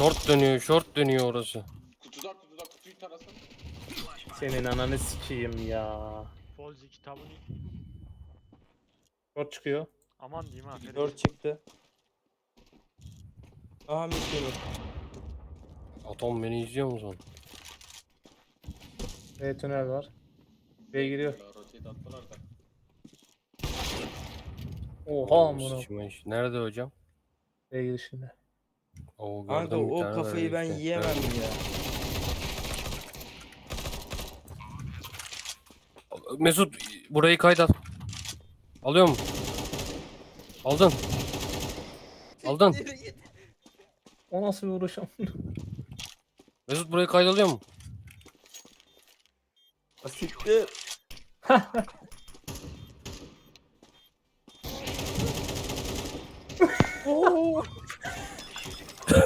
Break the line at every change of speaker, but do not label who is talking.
short dönüyor, short dönüyor orası.
Kutuda kutuda kutuyu tarasın.
Senin ananı sikeyim ya.
Folzi kitabını
Short çıkıyor.
aman diyeyim ha. Ferit.
4 çıktı. Aha mid yunus.
Atom beni izliyor musun?
B tünel var. B giriyor.
Ya, Rotate attılar da.
Oha amına.
Sıçmış. Nerede hocam?
B girişinde.
Oo,
Kanka
gördüm bir
o
tane
kafayı ben
işte.
yiyemem
Evet.
ya.
Mesut burayı kaydat. Alıyor mu? Aldın. Aldın.
O nasıl bir amına?
Mesut burayı kaydalıyor mu?
Siktir. Oo.